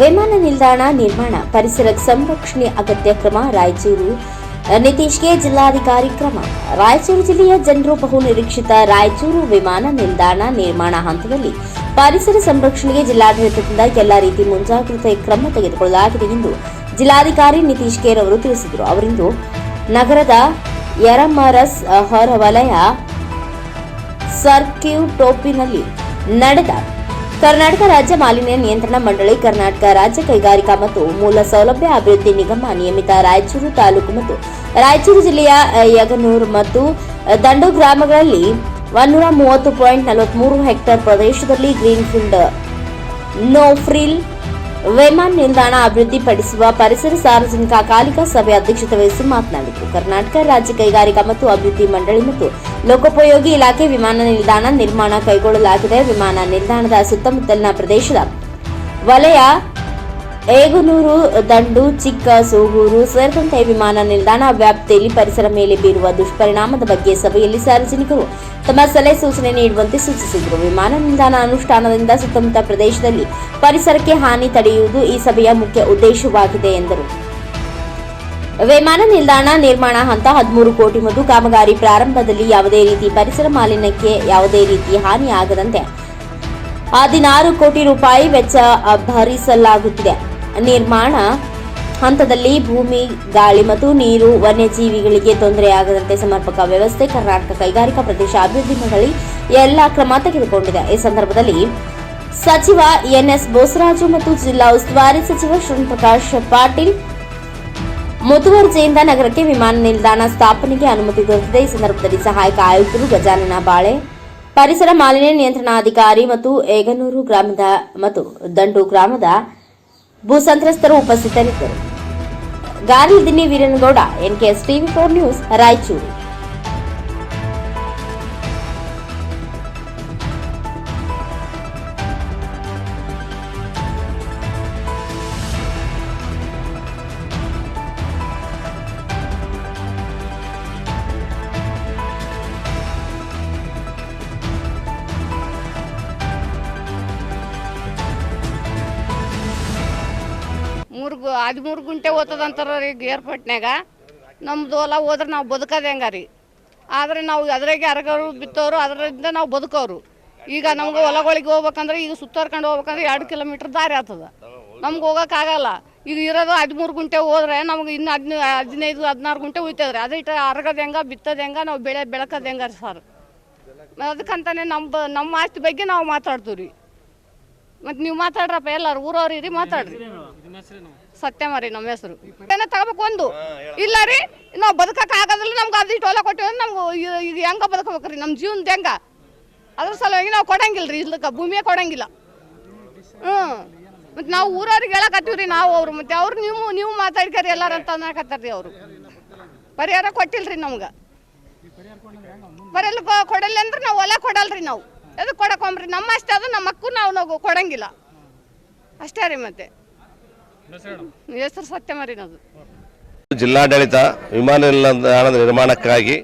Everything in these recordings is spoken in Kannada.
ವಿಮಾನ ನಿಲ್ದಾಣ ನಿರ್ಮಾಣ, ಪರಿಸರ ಸಂರಕ್ಷಣೆ ಅಗತ್ಯ ಕ್ರಮ, ರಾಯಚೂರು. ನಿತೀಶ್ಗೆ ಜಿಲ್ಲಾಧಿಕಾರಿ ಕ್ರಮ. ರಾಯಚೂರು ಜಿಲ್ಲೆಯ ಜನರು ಬಹು ನಿರೀಕ್ಷಿತ ರಾಯಚೂರು ವಿಮಾನ ನಿಲ್ದಾಣ ನಿರ್ಮಾಣ ಹಂತದಲ್ಲಿ ಪರಿಸರ ಸಂರಕ್ಷಣೆಗೆ ಜಿಲ್ಲಾಡಳಿತದಿಂದ ಎಲ್ಲ ರೀತಿ ಮುಂಜಾಗ್ರತೆ ಕ್ರಮ ತೆಗೆದುಕೊಳ್ಳಲಾಗಿದೆ ಎಂದು ಜಿಲ್ಲಾಧಿಕಾರಿ ನಿತೀಶ್ ಕೇರ್ ಅವರು ತಿಳಿಸಿದರು. ಅವರಿಂದು ನಗರದ ಯರಮರಸ್ ಹೊರವಲಯ ಸರ್ಕ್ಯೂಟೋಪಿನಲ್ಲಿ ನಡೆದ ಕರ್ನಾಟಕ ರಾಜ್ಯ ಮಾಲಿನ್ಯ ನಿಯಂತ್ರಣ ಮಂಡಳಿ, ಕರ್ನಾಟಕ ರಾಜ್ಯ ಕೈಗಾರಿಕಾ ಮತ್ತು ಮೂಲ ಸೌಲಭ್ಯ ಅಭಿವೃದ್ಧಿ ನಿಗಮ, ನಿಯಮಿತ ರಾಯಚೂರು ತಾಲೂಕು ಮತ್ತು ರಾಯಚೂರು ಜಿಲ್ಲೆಯ ಯಗನೂರು ಮತ್ತು ದಂಡು ಗ್ರಾಮಗಳಲ್ಲಿ ಒನ್ನೂರ ಮೂವತ್ತು ಪಾಯಿಂಟ್ ನಲವತ್ಮೂರು ಹೆಕ್ಟೇರ್ ಪ್ರದೇಶದಲ್ಲಿ ಗ್ರೀನ್ಫೀಲ್ಡ್, ನೋ ಫ್ರಿಲ್ ವಿಮಾನ ನಿಲ್ದಾಣ ಅಭಿವೃದ್ಧಿಪಡಿಸುವ ಪರಿಸರ ಸಾರ್ವಜನಿಕ ಕಾಲಿಕ ಸಭೆ ಅಧ್ಯಕ್ಷತೆ ವಹಿಸಿ ಮಾತನಾಡಿದರು. ಕರ್ನಾಟಕ ರಾಜ್ಯ ಕೈಗಾರಿಕಾ ಮತ್ತು ಅಭಿವೃದ್ಧಿ ಮಂಡಳಿ ಮತ್ತು ಲೋಕೋಪಯೋಗಿ ಇಲಾಖೆ ವಿಮಾನ ನಿಲ್ದಾಣ ನಿರ್ಮಾಣ ಕೈಗೊಳ್ಳಲಾಗಿದೆ. ವಿಮಾನ ನಿಲ್ದಾಣದ ಸುತ್ತಮುತ್ತಲಿನ ಪ್ರದೇಶದ ವಲಯ ಏಗುನೂರು, ದಂಡು, ಚಿಕ್ಕ, ಸೂಗೂರು ಸೇರಿದಂತೆ ವಿಮಾನ ನಿಲ್ದಾಣ ವ್ಯಾಪ್ತಿಯಲ್ಲಿ ಪರಿಸರ ಮೇಲೆ ಬೀರುವ ದುಷ್ಪರಿಣಾಮದ ಬಗ್ಗೆ ಸಭೆಯಲ್ಲಿ ಸಾರ್ವಜನಿಕರು ತಮ್ಮ ಸಲಹೆ ಸೂಚನೆ ನೀಡುವಂತೆ ಸೂಚಿಸಿದರು. ವಿಮಾನ ನಿಲ್ದಾಣ ಅನುಷ್ಠಾನದಿಂದ ಸುತ್ತಮುತ್ತ ಪ್ರದೇಶದಲ್ಲಿ ಪರಿಸರಕ್ಕೆ ಹಾನಿ ತಡೆಯುವುದು ಈ ಸಭೆಯ ಮುಖ್ಯ ಉದ್ದೇಶವಾಗಿದೆ, ಎಂದರು. ವಿಮಾನ ನಿಲ್ದಾಣ ನಿರ್ಮಾಣ ಹಂತ ಹದಿಮೂರು ಕೋಟಿ ಮತ್ತು ಕಾಮಗಾರಿ ಪ್ರಾರಂಭದಲ್ಲಿ ಯಾವುದೇ ರೀತಿ ಪರಿಸರ ಮಾಲಿನ್ಯಕ್ಕೆ ಯಾವುದೇ ರೀತಿ ಹಾನಿಯಾಗದಂತೆ ಹದಿನಾರು ಕೋಟಿ ರೂಪಾಯಿ ವೆಚ್ಚ ಭರಿಸಲಾಗುತ್ತಿದೆ. ನಿರ್ಮಾಣ. ಹಂತದಲ್ಲಿ ಭೂಮಿ, ಗಾಳಿ ಮತ್ತು ನೀರು, ವನ್ಯಜೀವಿಗಳಿಗೆ ತೊಂದರೆಯಾಗದಂತೆ ಸಮರ್ಪಕ ವ್ಯವಸ್ಥೆ ಕರ್ನಾಟಕ ಕೈಗಾರಿಕಾ ಪ್ರದೇಶ ಅಭಿವೃದ್ಧಿ ಮಂಡಳಿ ಎಲ್ಲ ಕ್ರಮ ತೆಗೆದುಕೊಂಡಿದೆ. ಈ ಸಂದರ್ಭದಲ್ಲಿ ಸಚಿವ ಎನ್ಎಸ್ ಬೋಸರಾಜು ಮತ್ತು ಜಿಲ್ಲಾ ಉಸ್ತುವಾರಿ ಸಚಿವ ಶ್ರೀಪ್ರಕಾಶ್ ಪಾಟೀಲ್ ಮುತುವರ್ಜೆಯಿಂದ ನಗರಕ್ಕೆ ವಿಮಾನ ನಿಲ್ದಾಣ ಸ್ಥಾಪನೆಗೆ ಅನುಮತಿ ದೊರೆತಿದೆ. ಈ ಸಂದರ್ಭದಲ್ಲಿ ಸಹಾಯಕ ಆಯುಕ್ತರು ಗಜಾನನ ಬಾಳೆ, ಪರಿಸರ ಮಾಲಿನ್ಯ ನಿಯಂತ್ರಣಾಧಿಕಾರಿ ಮತ್ತು ಏಗನೂರು ಗ್ರಾಮದ ಮತ್ತು ದಂಡು ಗ್ರಾಮದ ಭೂ ಸಂತ್ರಸ್ತರು ಉಪಸ್ಥಿತರಿದ್ದರು ಗಾರಿದಿನಿ Veeranagouda NKS TV four news Raichur. ಮೂರು ಹದಿಮೂರು ಗುಂಟೆ ಓದ್ತದಂತಾರ ರೀ ಏರ್ಪೋರ್ಟ್ನ್ಯಾಗ. ನಮ್ದು ಹೊಲ ಹೋದ್ರೆ ನಾವು ಬದುಕೋದು ಹೆಂಗ ರೀ ಆದರೆ ನಾವು ಅದ್ರಾಗೆ ಅರಗರು ಬಿತ್ತೋರು, ಅದರಿಂದ ನಾವು ಬದುಕೋರು. ಈಗ ನಮ್ಗೆ ಹೊಲಗಳಿಗೆ ಹೋಗ್ಬೇಕಂದ್ರೆ ಈಗ ಸುತ್ತಾರ್ಕೊಂಡು ಹೋಗ್ಬೇಕಂದ್ರೆ ಎರಡು ಕಿಲೋಮೀಟ್ರ್ ದಾರಿ ಆಗ್ತದ. ನಮ್ಗೆ ಹೋಗೋಕ್ಕಾಗಲ್ಲ ಈಗ ಇರೋದು ಹದಿಮೂರು ಗುಂಟೆ ಹೋದ್ರೆ ನಮ್ಗೆ ಇನ್ನು ಹದಿನೈ ಹದಿನೈದು, ಹದಿನಾರು ಗುಂಟೆ ಉಯ್ತದ್ರಿ ಅದೇ ಇಟ್ಟು ಅರಗದ ಹೆಂಗ, ಬಿತ್ತದ ಹೆಂಗ, ನಾವು ಬೆಳೆ ಬೆಳಕದ ಹೆಂಗ ಸರ್. ಅದಕ್ಕಂತಾನೆ ನಮ್ಮ ನಮ್ಮ ಆಸ್ತಿ ಬಗ್ಗೆ ನಾವು ಮಾತಾಡ್ತೀವಿ ರೀ ಮತ್ತು ನೀವು ಮಾತಾಡ್ರಪ್ಪ ಎಲ್ಲಾರು ಊರವ್ರು ಇರಿ ಮಾತಾಡ್ರಿ. ಸತ್ಯಮಾರಿ ನಮ್ಮ ಹೆಸರು. ಏನ ತಗೋಬೇಕು ಒಂದು. ಇಲ್ಲ ರೀ ನಾವು ಬದುಕಕ್ಕೆ ಆಗೋದಿಲ್ಲ ನಮ್ಗೆ ಅದು ಇಟ್ಟು ಹೊಲ ಕೊಟ್ಟಿವಿ ನಮ್ಗೆ ಇದು ಹೆಂಗ ಬದುಕಬೇಕ್ರಿ ನಮ್ಮ ಜೀವನದ ಹೆಂಗ? ಅದ್ರ ಸಲುವಾಗಿ ನಾವು ಕೊಡಂಗಿಲ್ಲ ರೀ ಇಲ್ಲಕ್ಕ ಭೂಮಿಯೇ ಕೊಡಂಗಿಲ್ಲ. ಹ್ಞೂ ಮತ್ತು ನಾವು ಊರವ್ರಿಗೆ ಹೇಳಕತ್ತೀವಿ ರೀ ನಾವು ಅವ್ರು ಮತ್ತು ಅವ್ರು ನೀವು ನೀವು ಮಾತಾಡ್ಕರಿ ಎಲ್ಲಾರು ಅಂತ ಅನ್ನಕತ್ತಾರ್ರಿ ಅವರು. ಪರಿಹಾರ ಕೊಟ್ಟಿಲ್ಲ ರೀ ನಮ್ಗೆ ಬರೆಯಲ್ಲ ಕೊಡಲ್ಲ ಅಂದ್ರೆ ನಾವು ಹೊಲ ಕೊಡಲ್ರಿ ನಾವು. ಎದಕ್ಕೆ ಕೊಡಕೊಂಬ್ರಿ ನಮ್ಮ ಅಷ್ಟೇ ಅದು ನಮ್ಮ ಅಕ್ಕೂ ನಾವು ನಾವು ಕೊಡಂಗಿಲ್ಲ. ಅಷ್ಟೇ ರೀ ಮತ್ತೆ. ಹೆಸರು ಸತ್ಯ ಜಿಲ್ಲಾಡಳಿತ ವಿಮಾನ ನಿಲ್ದಾಣದ ನಿರ್ಮಾಣಕ್ಕಾಗಿ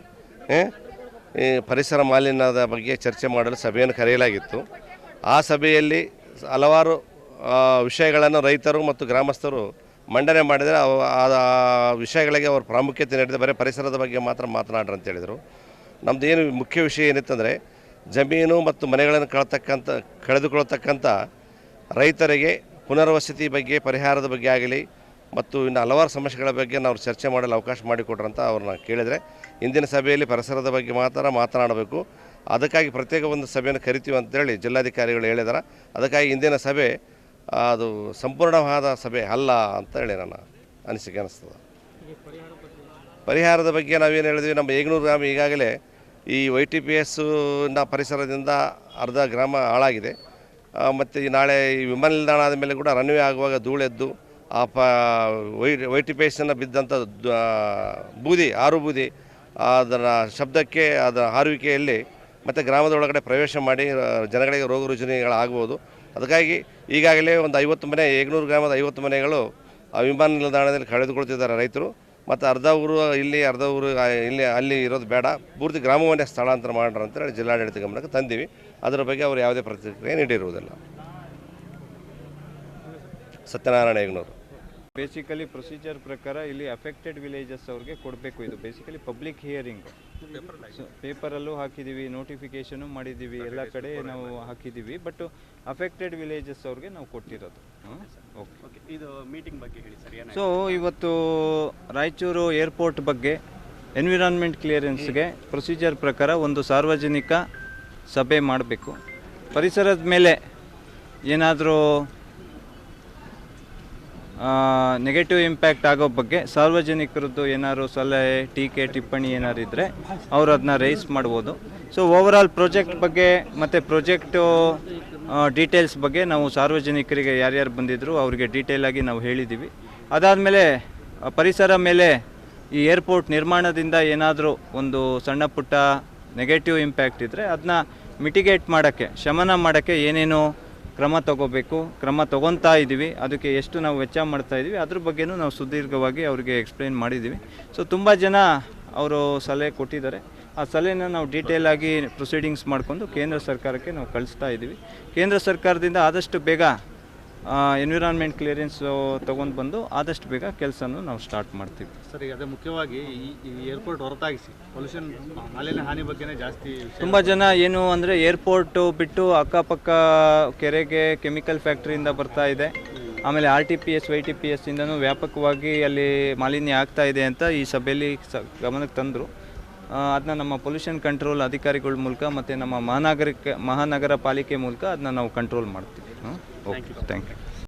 ಈ ಪರಿಸರ ಮಾಲಿನ್ಯದ ಬಗ್ಗೆ ಚರ್ಚೆ ಮಾಡಲು ಸಭೆಯನ್ನು ಕರೆಯಲಾಗಿತ್ತು. ಆ ಸಭೆಯಲ್ಲಿ ಹಲವಾರು ಆ, ವಿಷಯಗಳನ್ನು ರೈತರು ಮತ್ತು ಗ್ರಾಮಸ್ಥರು ಮಂಡನೆ ಮಾಡಿದರೆ ಅವು ಆ ಆ ವಿಷಯಗಳಿಗೆ ಅವರು ಪ್ರಾಮುಖ್ಯತೆ ನೀಡಿದ ಬರೀ ಪರಿಸರದ ಬಗ್ಗೆ ಮಾತ್ರ ಮಾತನಾಡ್ರಿ ಅಂತ ಹೇಳಿದರು. ನಮ್ಮದು ಏನು ಮುಖ್ಯ ವಿಷಯ ಏನಿತ್ತಂದರೆ ಜಮೀನು ಮತ್ತು ಮನೆಗಳನ್ನು ಕಳತಕ್ಕಂಥ, ಕಳೆದುಕೊಳ್ಳತಕ್ಕಂಥ ರೈತರಿಗೆ ಪುನರ್ವಸತಿ ಬಗ್ಗೆ, ಪರಿಹಾರದ ಬಗ್ಗೆ ಆಗಲಿ ಮತ್ತು ಇನ್ನು ಹಲವಾರು ಸಮಸ್ಯೆಗಳ ಬಗ್ಗೆ ನಾವು ಚರ್ಚೆ ಮಾಡಲು ಅವಕಾಶ ಮಾಡಿಕೊಟ್ರಂತ ಅವ್ರನ್ನ ಕೇಳಿದರೆ ಇಂದಿನ ಸಭೆಯಲ್ಲಿ ಪರಿಸರದ ಬಗ್ಗೆ ಮಾತ್ರ ಮಾತನಾಡಬೇಕು. ಅದಕ್ಕಾಗಿ ಪ್ರತ್ಯೇಕ ಒಂದು ಸಭೆಯನ್ನು ಕರಿತೀವಿ ಅಂತೇಳಿ ಜಿಲ್ಲಾಧಿಕಾರಿಗಳು ಹೇಳಿದಾರೆ. ಅದಕ್ಕಾಗಿ ಇಂದಿನ ಸಭೆ ಅದು ಸಂಪೂರ್ಣವಾದ ಸಭೆ ಅಲ್ಲ ಅಂತೇಳಿ ನನ್ನ ಅನಿಸಿಕೆ ಅನ್ನಿಸ್ತದೆ ಪರಿಹಾರದ ಬಗ್ಗೆ ನಾವೇನು ಹೇಳಿದ್ವಿ, ನಮ್ಮ ಏಗ್ನೂರು ಗ್ರಾಮ ಈಗಾಗಲೇ ಈ ವೈ ಟಿ ಪಿ ಎಸ್ನ ಪರಿಸರದಿಂದ ಅರ್ಧ ಗ್ರಾಮ ಹಾಳಾಗಿದೆ. ಮತ್ತು ಈ ನಾಳೆ ಈ ವಿಮಾನ ನಿಲ್ದಾಣ ಆದ ಮೇಲೆ ಕೂಡ ರನ್ವೇ ಆಗುವಾಗ ಧೂಳೆದ್ದು, ಆ, ಪ ವೈ ವೈ ಟಿ ಪಿ ಎಸ್ನ ಬಿದ್ದಂಥ ಬೂದಿ, ಆರು ಬೂದಿ, ಅದರ ಶಬ್ದಕ್ಕೆ, ಅದರ ಹಾರುವಿಕೆಯಲ್ಲಿ ಮತ್ತು ಗ್ರಾಮದ ಒಳಗಡೆ ಪ್ರವೇಶ ಮಾಡಿ ಜನಗಳಿಗೆ ರೋಗ ರುಜಿನಗಳಾಗ್ಬೋದು ಅದಕ್ಕಾಗಿ ಈಗಾಗಲೇ ಒಂದು ಐವತ್ತು ಮನೆ ಏಗ್ನೂರು ಗ್ರಾಮದ ಐವತ್ತು ಮನೆಗಳು ಆ ವಿಮಾನ ನಿಲ್ದಾಣದಲ್ಲಿ ಕಳೆದುಕೊಳ್ತಿದ್ದಾರೆ ರೈತರು. ಮತ್ತು ಅರ್ಧ ಊರು ಇಲ್ಲಿ, ಅರ್ಧ ಊರು ಇಲ್ಲಿ, ಅಲ್ಲಿ ಇರೋದು ಬೇಡ. ಪೂರ್ತಿ ಗ್ರಾಮವನ್ನೇ ಸ್ಥಳಾಂತರ ಮಾಡ್ರಿ ಅಂತೇಳಿ ಜಿಲ್ಲಾಡಳಿತ ಗಮನಕ್ಕೆ ತಂದೀವಿ. ಅದರ ಬಗ್ಗೆ ಅವರು ಯಾವುದೇ ಪ್ರತಿಕ್ರಿಯೆ ನೀಡಿರುವುದಿಲ್ಲ. ಸತ್ಯನಾರಾಯಣ ಹೆಗ್ನೂರು. ಬೇಸಿಕಲಿ ಪ್ರೊಸೀಜರ್ ಪ್ರಕಾರ ಇಲ್ಲಿ ಅಫೆಕ್ಟೆಡ್ ವಿಲೇಜಸ್ ಅವ್ರಿಗೆ ಕೊಡಬೇಕು ಇದು. ಬೇಸಿಕಲಿ ಪಬ್ಲಿಕ್ ಹಿಯರಿಂಗ್ ಪೇಪರಲ್ಲೂ ಹಾಕಿದ್ದೀವಿ ನೋಟಿಫಿಕೇಷನು ಮಾಡಿದ್ದೀವಿ ಎಲ್ಲ ಕಡೆ ನಾವು ಹಾಕಿದ್ದೀವಿ ಬಟ್ ಅಫೆಕ್ಟೆಡ್ ವಿಲೇಜಸ್ ಅವ್ರಿಗೆ ನಾವು ಕೊಟ್ಟಿರೋದು. ಸೊ ಇವತ್ತು ರಾಯಚೂರು ಏರ್ಪೋರ್ಟ್ ಬಗ್ಗೆ ಎನ್ವಿರಾನ್ಮೆಂಟ್ ಕ್ಲಿಯರೆನ್ಸ್ಗೆ ಪ್ರೊಸೀಜರ್ ಪ್ರಕಾರ ಒಂದು ಸಾರ್ವಜನಿಕ ಸಭೆ ಮಾಡಬೇಕು. ಪರಿಸರದ ಮೇಲೆ ಏನಾದರೂ ನೆಗೆಟಿವ್ ಇಂಪ್ಯಾಕ್ಟ್ ಆಗೋ ಬಗ್ಗೆ ಸಾರ್ವಜನಿಕರದ್ದು ಏನಾದರೂ ಸಲಹೆ, ಟೀಕೆ, ಟಿಪ್ಪಣಿ ಏನಾದ್ರು ಇದ್ದರೆ ಅವರು ಅದನ್ನ ರೈಸ್ ಮಾಡ್ಬೋದು. ಸೊ ಓವರಾಲ್ ಪ್ರಾಜೆಕ್ಟ್ ಬಗ್ಗೆ ಮತ್ತು ಪ್ರಾಜೆಕ್ಟು ಡೀಟೇಲ್ಸ್ ಬಗ್ಗೆ ನಾವು ಸಾರ್ವಜನಿಕರಿಗೆ ಯಾರ್ಯಾರು ಬಂದಿದ್ದರು ಅವರಿಗೆ ಡೀಟೇಲ್ ಆಗಿ ನಾವು ಹೇಳಿದ್ದೀವಿ ಅದಾದಮೇಲೆ ಪರಿಸರ ಮೇಲೆ ಈ ಏರ್ಪೋರ್ಟ್ ನಿರ್ಮಾಣದಿಂದ ಏನಾದರೂ ಒಂದು ಸಣ್ಣ ಪುಟ್ಟ ನೆಗೆಟಿವ್ ಇಂಪ್ಯಾಕ್ಟ್ ಇದ್ದರೆ ಅದನ್ನ ಮಿಟಿಗೇಟ್ ಮಾಡೋಕ್ಕೆ, ಶಮನ ಮಾಡೋಕ್ಕೆ ಏನೇನು ಕ್ರಮ ತಗೋಬೇಕು, ಕ್ರಮ ತಗೊತಾ ಇದ್ದೀವಿ ಅದಕ್ಕೆ ಎಷ್ಟು ನಾವು ವೆಚ್ಚ ಮಾಡ್ತಾ ಇದ್ದೀವಿ ಅದ್ರ ಬಗ್ಗೆನೂ ನಾವು ಸುದೀರ್ಘವಾಗಿ ಅವರಿಗೆ ಎಕ್ಸ್ಪ್ಲೈನ್ ಮಾಡಿದ್ದೀವಿ ಸೊ ತುಂಬ ಜನ ಅವರು ಸಲಹೆ ಕೊಟ್ಟಿದ್ದಾರೆ. ಆ ಸಲಹೆನ ನಾವು ಡೀಟೇಲ್ ಆಗಿ ಪ್ರೊಸೀಡಿಂಗ್ಸ್ ಮಾಡಿಕೊಂಡು ಕೇಂದ್ರ ಸರ್ಕಾರಕ್ಕೆ ನಾವು ಕಳಿಸ್ತಾ ಇದ್ದೀವಿ. ಕೇಂದ್ರ ಸರ್ಕಾರದಿಂದ ಆದಷ್ಟು ಬೇಗ ಎನ್ವಿರಾನ್ಮೆಂಟ್ ಕ್ಲಿಯರೆನ್ಸ್ ತೊಗೊಂಡು ಬಂದು ಆದಷ್ಟು ಬೇಗ ಕೆಲಸನೂ ನಾವು ಸ್ಟಾರ್ಟ್ ಮಾಡ್ತೀವಿ. ಸರ್ ಈಗ ಅದೇ ಮುಖ್ಯವಾಗಿ ಈ ಏರ್ಪೋರ್ಟ್ ಹೊರತಾಗಿಸಿ ಪೊಲ್ಯೂಷನ್ ಮಾಲಿನ್ಯ ಹಾನಿ ಬಗ್ಗೆನೇ ಜಾಸ್ತಿ. ತುಂಬ ಜನ ಏನು ಅಂದರೆ ಏರ್ಪೋರ್ಟು ಬಿಟ್ಟು ಅಕ್ಕಪಕ್ಕ ಕೆರೆಗೆ ಕೆಮಿಕಲ್ ಫ್ಯಾಕ್ಟ್ರಿಯಿಂದ ಬರ್ತಾ ಇದೆ. ಆಮೇಲೆ R T P S Y T P S ಇಂದನೂ ವ್ಯಾಪಕವಾಗಿ ಅಲ್ಲಿ ಮಾಲಿನ್ಯ ಆಗ್ತಾ ಇದೆ ಅಂತ ಈ ಸಭೆಯಲ್ಲಿ ಸ ಗಮನಕ್ಕೆ ತಂದರು. ಅದನ್ನ ನಮ್ಮ ಪೊಲ್ಯೂಷನ್ ಕಂಟ್ರೋಲ್ ಅಧಿಕಾರಿಗಳ ಮೂಲಕ ಮತ್ತು ನಮ್ಮ ಮಹಾನಗರಿಕ ಮಹಾನಗರ ಪಾಲಿಕೆ ಮೂಲಕ ಅದನ್ನ ನಾವು ಕಂಟ್ರೋಲ್ ಮಾಡ್ತೀವಿ. ಓಕೆ. Thank you